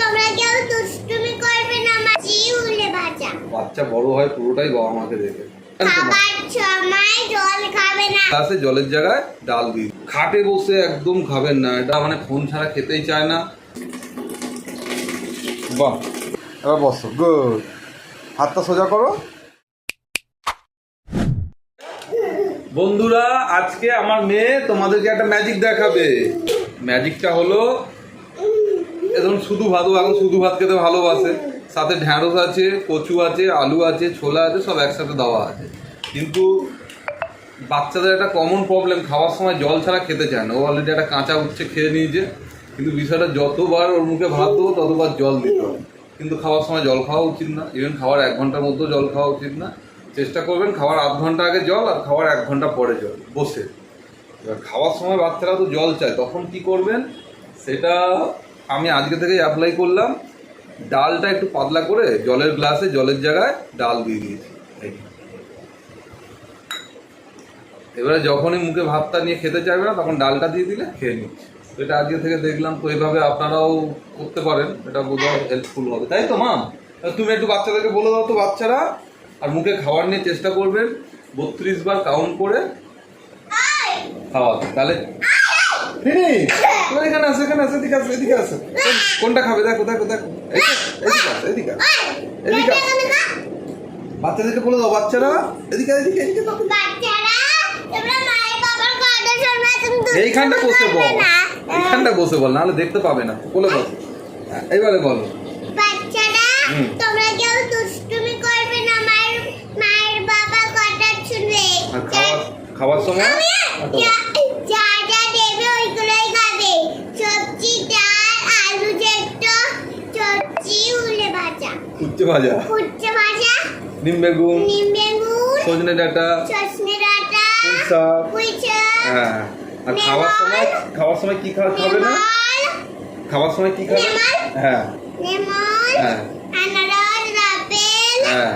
তোমরা কেউ দুষ্টুমি করবে না মাছি উলে ভাজা। বাচ্চা বড় হয় পুরোটাই বাবা মাকে দেখে। জানো খাবার সময় জল খাবে না। গ্লাসে জলের জায়গায় ডাল দিই খাটে বসে একদম খাবেন না এটা মানে ফোন ছাড়া খেতেই চায় না। বাহ এবার বসো। গুড। হাতটা সোজা করো। বন্ধুরা আজকে আমার মেয়ে তোমাদেরকে একটা ম্যাজিক দেখাবে। ম্যাজিকটা হলো এখন শুধু ভাত এখন শুধু ভাত খেতে ভালোবাসে। সাথে ঢ্যাঁড়স আছে, কচু আছে, আলু আছে, ছোলা আছে, সব একসাথে দেওয়া আছে। কিন্তু বাচ্চাদের একটা কমন প্রবলেম খাওয়ার সময় জল ছাড়া খেতে চায় না। ও অলরেডি একটা কাঁচা উচ্ছে খেয়ে নিয়েছে। কিন্তু বিষয়টা যতবার ওর মুখে ভাত দেবো, ততবার জল দিতে হবে। কিন্তু খাওয়ার সময় জল খাওয়া উচিত না। ইভেন খাওয়ার এক ঘণ্টার মধ্যেও জল খাওয়া উচিত না। চেষ্টা করবেন খাওয়ার আধ ঘণ্টা আগে জল আর খাওয়ার এক ঘণ্টা পরে জল, বসে। এবার খাওয়ার সময় বাচ্চারা তো জল চায়, তখন কি করবেন? সেটা আমি আজকে থেকে অ্যাপ্লাই করলাম। ডালটা একটু পাতলা করে জলের গ্লাসে জলের জায়গায় ডাল দিয়ে দিয়েছি। এবারে যখনই মুখে ভাতটা নিয়ে খেতে চাইবে না তখন ডালটা দিয়ে দিলে খেয়ে নিচ্ছে। তো এটা আজকে থেকে দেখলাম তো এইভাবে আপনারাও করতে পারেন। এটা বোধহয় হেল্পফুল হবে। তাই তো মা? তুমি একটু বাচ্চাদেরকে বলে দাও তো বাচ্চারা। আর মুখে খাবার নিয়ে চেষ্টা করবেন। বত্রিশ বার কাউন্ট করে খাওয়াতে। তাহলে ফিনিশ এখানে আছে এখানে আছে এদিকে আছে এদিকে আছে। কোনটা খাবে? দেখো দেখো দেখো। এদিকে এদিকে বাচ্চাদেরকে বলে দাও বাচ্চারা এদিকে এদিকে এদিকে এইখানটা বসে বল। এইখানটা বসে বল নাহলে দেখতে পাবে না। বলে বল এইবারে বলো। বাচ্চারা তোমরা কেউ দুষ্টুমি করবে না মায়ের মায়ের বাবা কথা শুনবে। খাওয়ার খাওয়ার সময় যা যা যা দেবে ওইগুলোই খাবে সবজি ডাল আলু সেদ্ধ সবজি উলে উচ্চে ভাজা। উচ্ছে ভাজা নিম বেগুন নিম বেগুন সজনে ডাঁটা সজনে ডাঁটা পুঁই শাক। হ্যাঁ। আর খাওয়ার সময় খাওয়ার সময় কি খাওয়া খাবে না? খাওয়ার সময় কি খাবে? হ্যাঁ। হ্যাঁ। আনারস আপেল হ্যাঁ।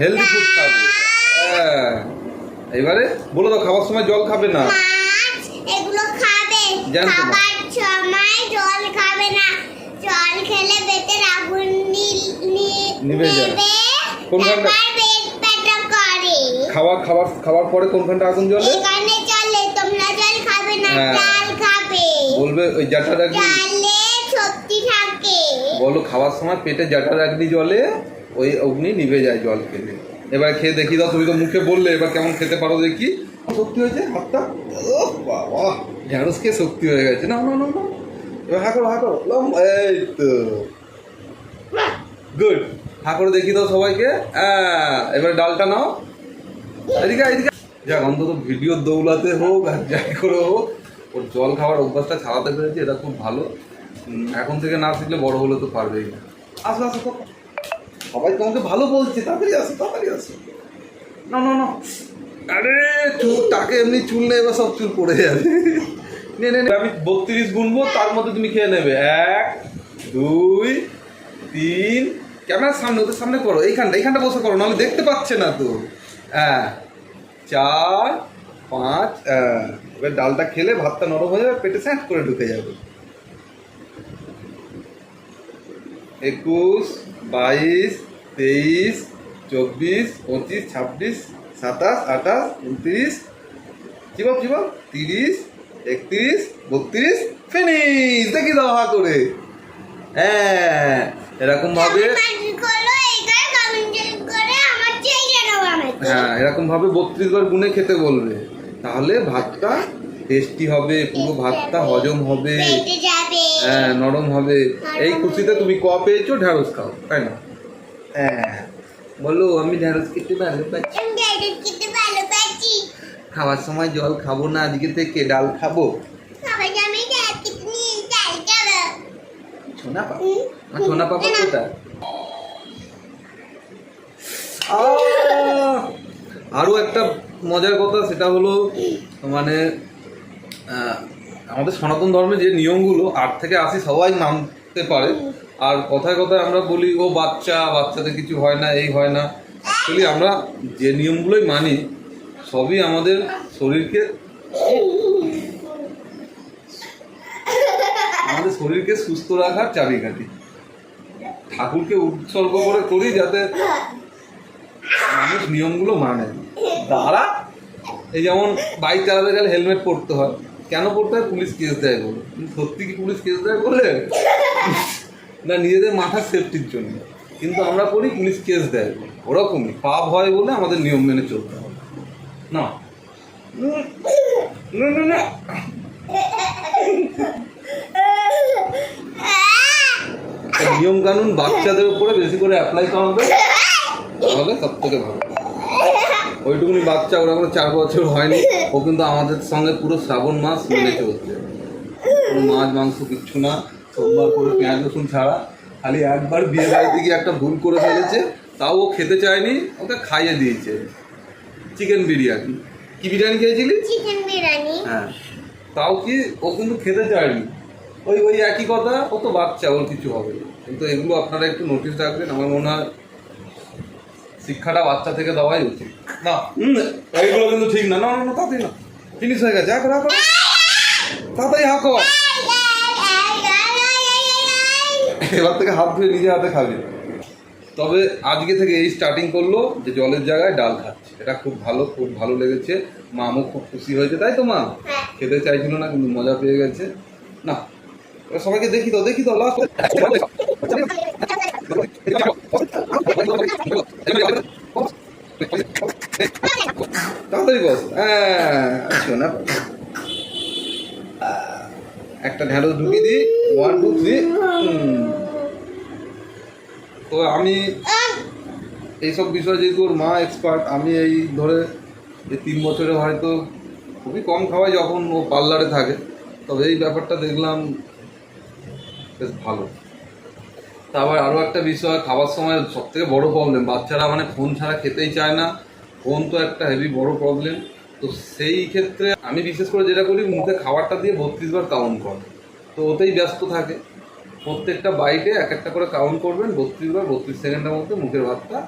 হেলদি ফুড খাবে। হ্যাঁ। এবারে বলে দাও খাওয়ার সময় জল খাবে না? এগুলো খাবে। খাবার সময় জল খাবে না। খেলে পেটের আগুন নিভে যায়। করে। খাওয়া খাবার খাওয়ার পরে কোনখানটা আগুন জ্বলে? এখানে চলে তোমরা জল খাবে না হ্যাঁ। ডাল খাবে। বলবে ওই জাটা রাখবি। ডালে শক্তি থাকে। বলো খাওয়ার সময় পেটে জাটা রাখবি জলে ওই অগ্নি নিভে যায় জল খেলে। এবার খেয়ে দেখি দাও তুমি তো মুখে বললে এবার কেমন খেতে পারো দেখি। শক্তি হয়েছে হাতটা? ও বাবা। ঢ্যাঁড়স খেয়ে শক্তি হয়ে গেছে। না না না না। হা করো হা এই তো। গুড হা দেখি দাও সবাইকে। এবার ডালটা নাও। এদিকে এদিকে যাক, অন্তত ভিডিওর দৌলাতে হোক আর যাই করে হোক, ওর জল খাওয়ার অভ্যাসটা ছাড়াতে পেরেছি, এটা খুব ভালো। এখন থেকে না শিখলে বড় হলে তো পারবেই না। আসো আসো সবাই তোমাকে ভালো বলছে, তাড়াতাড়ি আসো তাড়াতাড়ি আসো। না না না আরে, চুল, তাকে এমনি চুল নেই, এবার সব চুল পড়ে যাবে। নে নে নে, আমি বত্রিশ গুনবো তার মধ্যে তুমি খেয়ে নেবে। এক দুই তিন। ক্যামেরার সামনে ওদের সামনে করো। এইখানটা এইখানটা বসে করো নাহলে দেখতে পাচ্ছে না তো। হ্যাঁ। চার পাঁচ হ্যাঁ। এবার ডালটা খেলে ভাতটা নরম হয়ে যাবে পেটে স্যাঁট করে ঢুকে যাবে। একুশ বাইশ তেইশ চব্বিশ পঁচিশ ছাব্বিশ সাতাশ আঠাশ উনত্রিশ জীবক জীবক তিরিশ একত্রিশ বত্রিশ ফিনিশ দেখি দাও হা করে। হ্যাঁ এরকম ভাবে হ্যাঁ এরকম ভাবে বত্রিশ বার গুনে খেতে বলবে। তাহলে ভাতটা টেস্টি হবে পুরো ভাতটা হজম হবে। হ্যাঁ নরম হবে। এই খুশিতে তুমি ক পেয়েছ? ঢ্যাঁড়স খাও তাই না? হ্যাঁ। বলো আমি ঢ্যাঁড়স খেতে ভালো পাচ্ছি আমি ডাইরেক্ট খেতে ভালো পাচ্ছি খাওয়ার সময় জল খাব না আজকে থেকে ডাল খাব। চাই পাপা কোথায়? আহ! আরও একটা মজার কথা সেটা হলো মানে আমাদের সনাতন ধর্মে যে নিয়মগুলো আট থেকে আশি সবাই মানতে পারে। আর কথায় কথায় আমরা বলি ও বাচ্চা বাচ্চাদের কিছু হয় না এই হয় না। অ্যাকচুয়ালি আমরা যে নিয়মগুলোই মানি সবই আমাদের শরীরকে আমাদের শরীরকে সুস্থ রাখার চাবিকাঠি। ঠাকুরকে উৎসর্গ করে করি যাতে মানুষ নিয়মগুলো মানে। তারা এই যেমন বাইক চালাতে গেলে হেলমেট পরতে হয়। কেন পড়তে হয়? পুলিশ কেস দেয় বলে। সত্যি কি পুলিশ কেস দেয় বলে? না, নিজেদের মাথার সেফটির জন্য। কিন্তু আমরা পড়ি পুলিশ কেস দেয় ওরকমই। পাপ হয় বলে আমাদের নিয়ম মেনে চলতে হবে না না না না নিয়ম কানুন বাচ্চাদের উপরে বেশি করে অ্যাপ্লাই করা হবে। তাহলে সব থেকে ভালো। ওইটুকুনি বাচ্চা ওরা কোনো চার বছর হয়নি। ও কিন্তু আমাদের সঙ্গে পুরো শ্রাবণ মাস মেনে চলছে মাছ মাংস কিচ্ছু না। সোমবার করে পেঁয়াজ রসুন ছাড়া। খালি একবার বিয়ে বাড়িতে গিয়ে একটা ভুল করে ফেলেছে। তাও ও খেতে চায়নি ওকে খাইয়ে দিয়েছে। চিকেন বিরিয়ানি কি বিরিয়ানি খেয়েছিলি? চিকেন বিরিয়ানি হ্যাঁ। তাও কি ও কিন্তু খেতে চায়নি। ওই ওই একই কথা ও তো বাচ্চা ওর কিছু হবে না। কিন্তু এগুলো আপনারা একটু নোটিশ রাখবেন আমার মনে হয় শিক্ষাটা বাচ্চা থেকে দেওয়াই উচিত। না হুম, এইগুলো কিন্তু ঠিক না। না না তাড়াতাড়ি না। ফিনিশ হয়ে গেছে। হাঁকো হাঁকো। তাড়াতাড়ি হাঁকো। এবার থেকে হাত ধুয়ে নিজে হাতে খাবি। তবে আজকে থেকে এই স্টার্টিং করল যে জলের জায়গায় ডাল খাচ্ছে। এটা খুব ভালো খুব ভালো লেগেছে। মামও খুব খুশি হয়েছে তাই তো মা? হ্যাঁ। খেতে চাইছিল না কিন্তু মজা পেয়ে গেছে। না সবাইকে দেখি তো দেখি তো লাস্ট তাড়াতাড়ি বস। হ্যাঁ না। একটা ঢ্যাঁড়স ঢুকিয়ে দিই। ওয়ান টু থ্রি তো আমি এইসব বিষয়ে যেহেতু ওর মা এক্সপার্ট আমি এই ধরে এই তিন বছরে হয়তো খুবই কম খাওয়াই যখন ও পার্লারে থাকে। তবে এই ব্যাপারটা দেখলাম বেশ ভালো। তারপর আরও একটা বিষয়, খাবার সময় সব থেকে বড়ো প্রবলেম বাচ্চারা মানে ফোন ছাড়া খেতেই চায় না। ফোন তো একটা হেভি বড় প্রবলেম তো সেই ক্ষেত্রে আমি বিশেষ করে যেটা করি, মুখে খাবারটা দিয়ে বত্রিশ বার কাউন্ট কর। তো ওতেই ব্যস্ত থাকে। প্রত্যেকটা বাইটে এক একটা করে কাউন্ট করবেন, বত্রিশ বার বত্রিশ সেকেন্ডের মধ্যে মুখের ভাতটা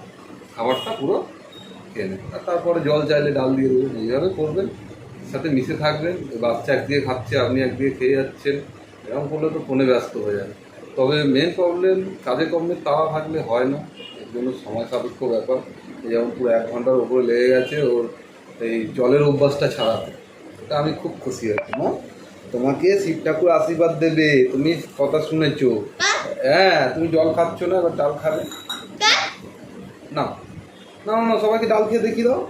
খাবারটা পুরো খেয়ে নেবেন আর তারপরে জল চাইলে ডাল দিয়ে দেবেন এইভাবে করবেন সাথে মিশে থাকবেন বাচ্চা একদিকে খাচ্ছে আপনি একদিকে খেয়ে যাচ্ছেন এরকম করলে তো ফোনে ব্যস্ত হয়ে যাবে। তবে মেন প্রবলেম কাজে কর্মে তাওয়া থাকলে হয় না এর জন্য সময় সাপেক্ষ ব্যাপার। যেমন পুরো এক ঘণ্টার উপরে লেগে গেছে ওর এই জলের অভ্যাসটা ছাড়াতে। এটা আমি খুব খুশি আছি। মা তোমাকে শিব ঠাকুর আশীর্বাদ দেবে তুমি কথা শুনেছো। হ্যাঁ তুমি জল খাচ্ছ না এবার ডাল খাবে। না। না না না সবাইকে ডাল খেয়ে দেখি দাও।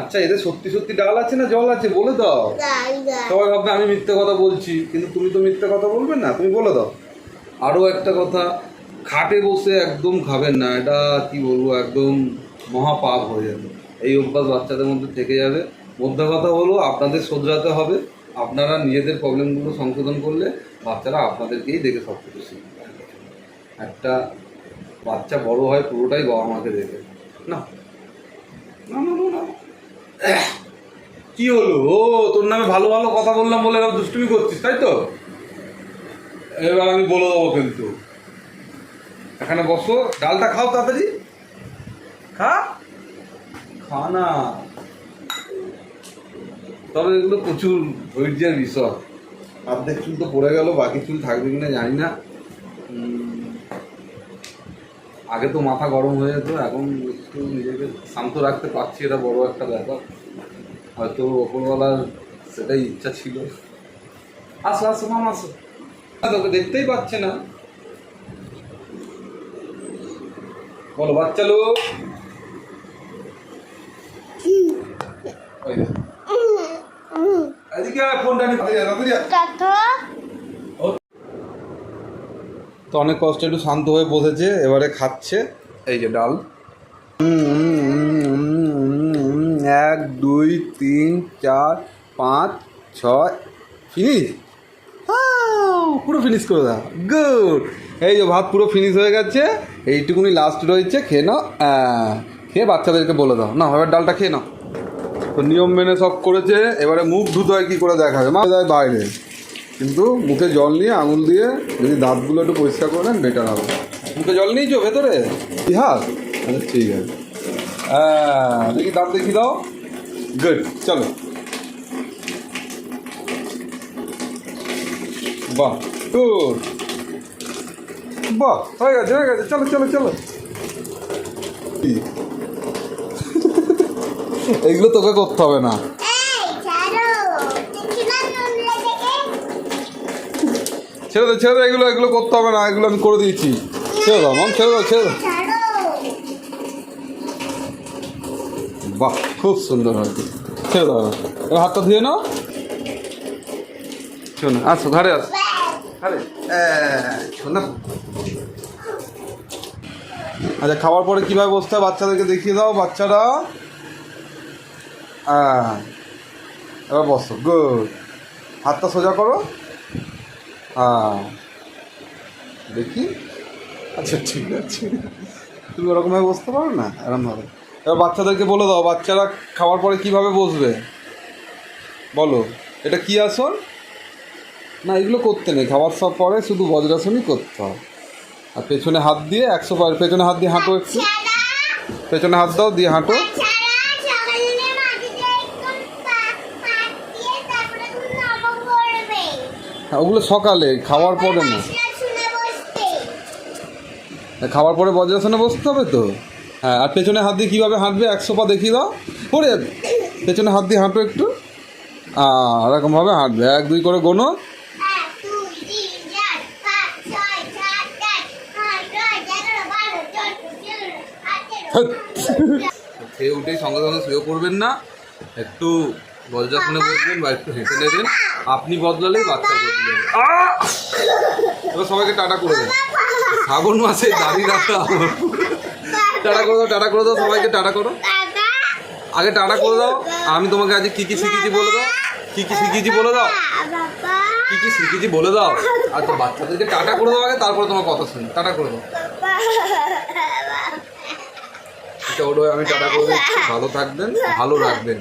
আচ্ছা এদের সত্যি সত্যি ডাল আছে না জল আছে? বলে দাও। সবাই ভাববে আমি মিথ্যে কথা বলছি কিন্তু তুমি তো মিথ্যে কথা বলবে না তুমি বলে দাও। আরও একটা কথা খাটে বসে একদম খাবেন না এটা কি বলব একদম মহাপাপ হয়ে যাবে। এই অভ্যাস বাচ্চাদের মধ্যে থেকে যাবে। মধ্যে কথা হলো আপনাদের শোধরাতে হবে। আপনারা নিজেদের প্রবলেমগুলো সংশোধন করলে বাচ্চারা আপনাদেরকেই দেখে সব কিছু শিখবে। একটা বাচ্চা বড় হয়, পুরোটাই বাবা মাকে দেখে। না। কি হলো? ও, তোর নামে ভালো ভালো কথা বললাম বলে এরকম দুষ্টুমি করছিস, তাই তো? এবার আমি বলে দেবো কিন্তু। এখানে বসো, ডালটা খাও তাড়াতাড়ি। খা। খা না। তবে এগুলো প্রচুর ধৈর্যের বিষয়। অর্ধেক চুল তো পড়ে গেল, বাকি চুল থাকবে কিনা জানি না। আগে তো মাথা গরম হয়ে যেত এখন একটু নিজেকে শান্ত রাখতে পারছি এটা বড় একটা ব্যাপার। হয়তো ওপরওয়ালার সেটাই ইচ্ছা ছিল। আসো আসো মাম আসো। তোকে দেখতেই পাচ্ছে না। বলো বাচ্চা লোক। এদিকে ফোনটা নিয়ে তাড়াতাড়ি আয়, তাড়াতাড়ি আয়। তো অনেক কষ্ট একটু শান্ত হয়ে বসেছে, এবারে খাচ্ছে। এই যে ডাল। এক, দুই, তিন, চার, পাঁচ, ছয় ফিনিশ পুরো ফিনিশ করে দাও। গুড এই যে ভাত পুরো ফিনিশ হয়ে গেছে, এইটুকুনি লাস্ট রয়েছে, খেয়ে নাও। খেয়ে বাচ্চাদেরকে বলে দাও। না এবার ডালটা খেয়ে নাও। তো নিয়ম মেনে সব করেছে, এবারে মুখ ধুতে হয়, কী করে দেখাবে? মা, যায় বাইরে। কিন্তু মুখে জল নিয়ে আঙুল দিয়ে যদি দাঁতগুলো একটু পরিষ্কার করে নেন বেটার হবে। মুখে জল নিয়েছো ভেতরে? ইহাস আচ্ছা ঠিক আছে। হ্যাঁ দেখি দাঁত দেখি দাও। গুড চলো। বাহ গুড বাহ, হয়ে গেছে হয়ে গেছে। চলো চলো চলো? এগুলো তোকে করতে হবে না এই ছাড়ো দেখছি না নুন লেগে ছেড়ে দে ছেড়ে দে, এগুলো এগুলো করতে হবে না, এগুলো আমি করে দিয়েছি। ছেড়ে দাও, মাম, ছেড়ে দাও ছেড়ে দাও। বাহ, খুব সুন্দর হয়েছে। ছেড়ে দাও, এবার হাতটা ধুয়ে নাও। শোনো, আসো, ঘরে আসো। আরে শোনা আচ্ছা খাওয়ার পরে কীভাবে বসতে হয় বাচ্চাদেরকে দেখিয়ে দাও, বাচ্চারা। হ্যাঁ এবার বসো, গুড। হাতটা সোজা করো। হ্যাঁ দেখি। আচ্ছা ঠিক আছে। তুমি ওরকমভাবে বসতে পারো না? এরমভাবে এবার বাচ্চাদেরকে বলে দাও বাচ্চারা খাওয়ার পরে কীভাবে বসবে? বলো এটা কি আসন না এগুলো করতে নেই। খাবার সব পরে শুধু বজ্রাসনই করতে হয়। আর পেছনে হাত দিয়ে একশো পেছনে হাত দিয়ে হাঁটো একটু। পেছনে হাত দাও দিয়ে হাঁটো ছাড়া সকালে মাটিতে একটু পা পাত দিয়ে তারপরে তুমি নরম করবে হ্যাঁ ওগুলো সকালে, খাওয়ার পরে না। খাওয়ার পরে বজ্রাসনে বসতে হবে তো? হ্যাঁ আর পেছনে হাত দিয়ে কীভাবে হাঁটবে? একশো পা দেখিয়ে দাও। পরে পেছনে হাত দিয়ে হাঁটো একটু। এরকমভাবে হাঁটবে। এক, দুই করে গোনো। খেয়ে উঠেই সঙ্গে সঙ্গে শুয়ে পড়বেন না। একটু বজ্রাসনে বসবেন বা একটু হেঁটে নেবেন। আপনি বদলালেই বাচ্চা বদলে! এবার সবাইকে টাটা করে দেন। শ্রাবণ মাসে দাঁড়িয়ে রাখা। টাটা করে দাও টাটা করে দাও সবাইকে টাটা করো। আগে টাটা করে দাও। আমি তোমাকে আজকে কি কি শিখেছি বলে দাও। কি কি শিখেছি বলে দাও। কি কি শিখেছি বলে দাও। আর তো বাচ্চাদেরকে টাটা করে দাও আগে তারপরে তোমার কথা শুনি। টাটা করে দাও। ওটা আমি টাটা করে দিচ্ছি। ভালো থাকবেন ভালো রাখবেন।